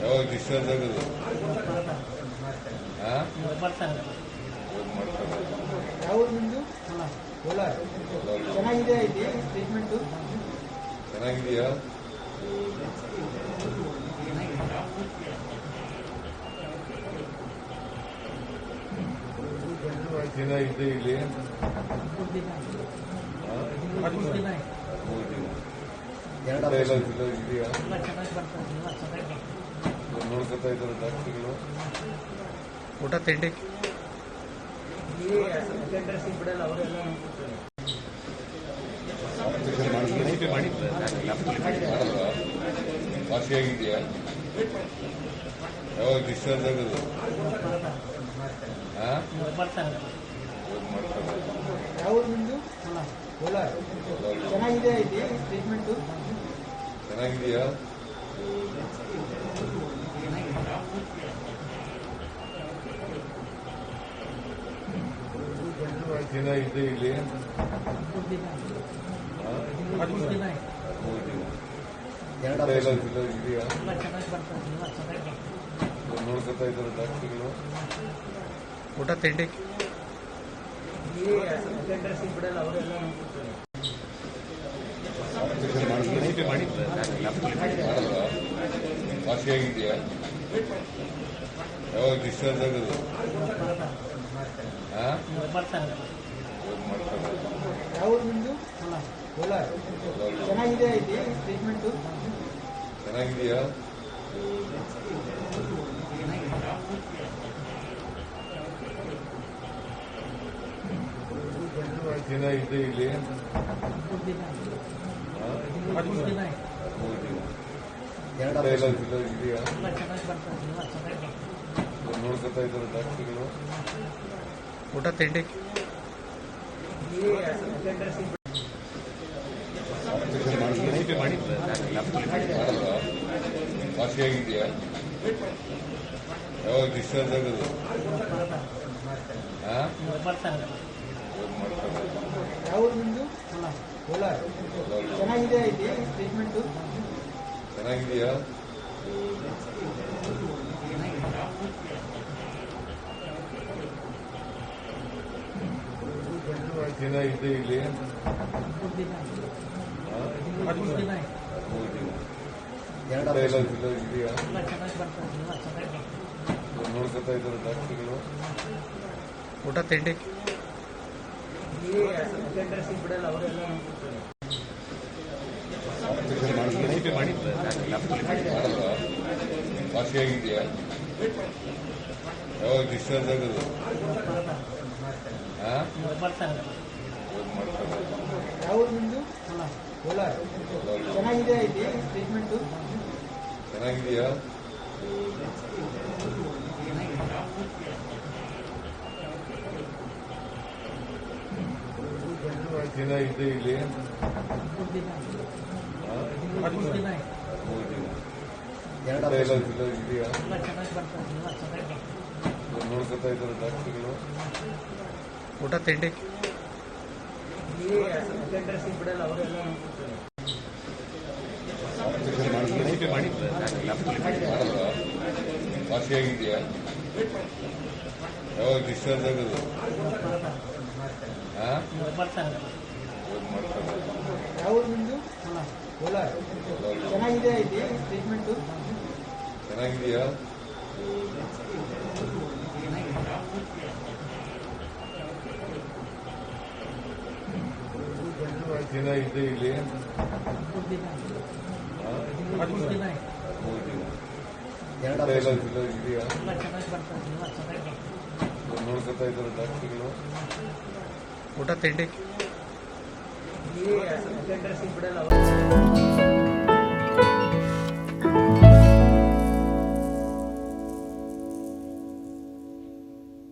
ಯಾವಾಗ ಡಿಸ್ಚಾರ್ಜ್ ಆಗೋದು ಚೆನ್ನಾಗಿದೆಯಾ ದಿನ ಇದೆ ಇಲ್ಲಿ. ಹಾ? ಮೂರು ದಿನ ನೋಡ್ಕೊತಾ ಇದ್ದಾರೆ ಡಾಕ್ಟರ್ಗಳು. ಊಟ ತಿಂಡಿ? ಅಟೆಂಡರ್ಸ್ ಬಿಡಲ್ಲ ಅವರೆಲ್ಲ ನೋಡ್ಕೊತಾರೆ. ಮಾಡಲ್ವಾ ವಾಸಿಯಾಗಿದೆಯಾ ಯಾವಾಗ ಡಿಸ್ಚಾರ್ಜ್ ಆಗೋದು? ಹಾ ಬರ್ತಾರೆ. ಇವತ್ತು ಮಾಡ್ತಾರೆ. ಯಾವ್ದು ನಿಮ್ದು? ಕೋಲಾರ. ಚೆನ್ನಾಗಿದೆ ಐತಿ ಟ್ರೀಟ್ಮೆಂಟು ಚೆನ್ನಾಗಿದೆಯಾ? ದಿನ ಇದೆ ಇಲ್ಲಿ ಇದೆಯಾ ನೋಡ್ಕೊತಾ ಇದ್ದಾರೆ ಡಾಕ್ಟರ್ಗಳು. ಊಟ ತಿಂಡಿ? ಬಿಡಲ್ಲ ಅವರೆಲ್ಲ ನೋಡ್ಕೊತಾರೆ ಮಾಡಲ್ವಾ ವಾಸಿಯಾಗಿದೆಯಾ ಯಾವಾಗ ಡಿಸ್ಚಾರ್ಜ್ ಆಗೋದು ಹಾ ಬರ್ತಾರೆ ಇವತ್ತು ಮಾಡ್ತಾರೆ ಯಾವ್ದು ನಿಮ್ದು ಕೋಲಾರ ಚೆನ್ನಾಗಿದೆ ಇಲ್ಲಿ ಟ್ರೀಟ್ಮೆಂಟು ಚೆನ್ನಾಗಿದೆಯಾ? ಇದೆ ಇಲ್ಲಿ. ನೋಡ್ಕೊತಾ ಇದ್ದಾರೆ ಡಾಕ್ಟರ್ಗಳು ಊಟ ತಿಂಡಿ? ಮಾಡಲ್ವಾ ವಾಸಿಯಾಗಿದೆಯಾ ಯಾವಾಗ ಡಿಸ್ಚಾರ್ಜ್ ಆಗೋದು ನಿಮ್ಮದು ಕೋಲಾರ ಇಲ್ಲಿ. ಟ್ರೀಟ್ಮೆಂಟು ಚೆನ್ನಾಗಿದೆಯಾ ದಿನ ಇದೆ ಇಲ್ಲಿ ಇದೆಯಾ ನೋಡ್ಕೊತಾ ಇದ್ದಾರೆ ಡಾಕ್ಟರ್ಗಳು. ಊಟ ತಿಂಡಿ? ವಾಸಿಯಾಗಿದೆಯಾ ಯಾವಾಗ ಡಿಸ್ಚಾರ್ಜ್ ಆಗೋದು? ಹಾ ಬರ್ತಾರೆ ಇವತ್ತು ಮಾಡ್ತಾರೆ ಯಾವ್ದು ನಿಮ್ದು ಕೋಲಾರ ಚೆನ್ನಾಗಿದೆ ಇಲ್ಲಿ ಟ್ರೀಟ್ಮೆಂಟು ಚೆನ್ನಾಗಿದೆಯಾ ದಿನ ಇದೆ ಇಲ್ಲಿ. ಇದೆಯಾ? ನೋಡ್ಕೊತಾ ಇದ್ದಾರೆ ಡಾಕ್ಟರ್ಗಳು. ಊಟ ತಿಂಡಿ? ಯಾವಾಗ ಡಿಸ್ಚಾರ್ಜ್ ಆಗೋದು? ಹಾ ನಿಮ್ದು ಕೋಲಾರ ಚೆನ್ನಾಗಿದೆ ಇಲ್ಲಿ. ಟ್ರೀಟ್ಮೆಂಟು ಚೆನ್ನಾಗಿದೆಯಾ ದಿನ ಇದೆ ಇಲ್ಲಿ ಇದೆಯಾ? ನೋಡ್ಕೊತಾ ಇದ್ದಾರೆ ಡಾಕ್ಟರ್ಗಳು. ಊಟ ತಿಂಡಿ? siempre la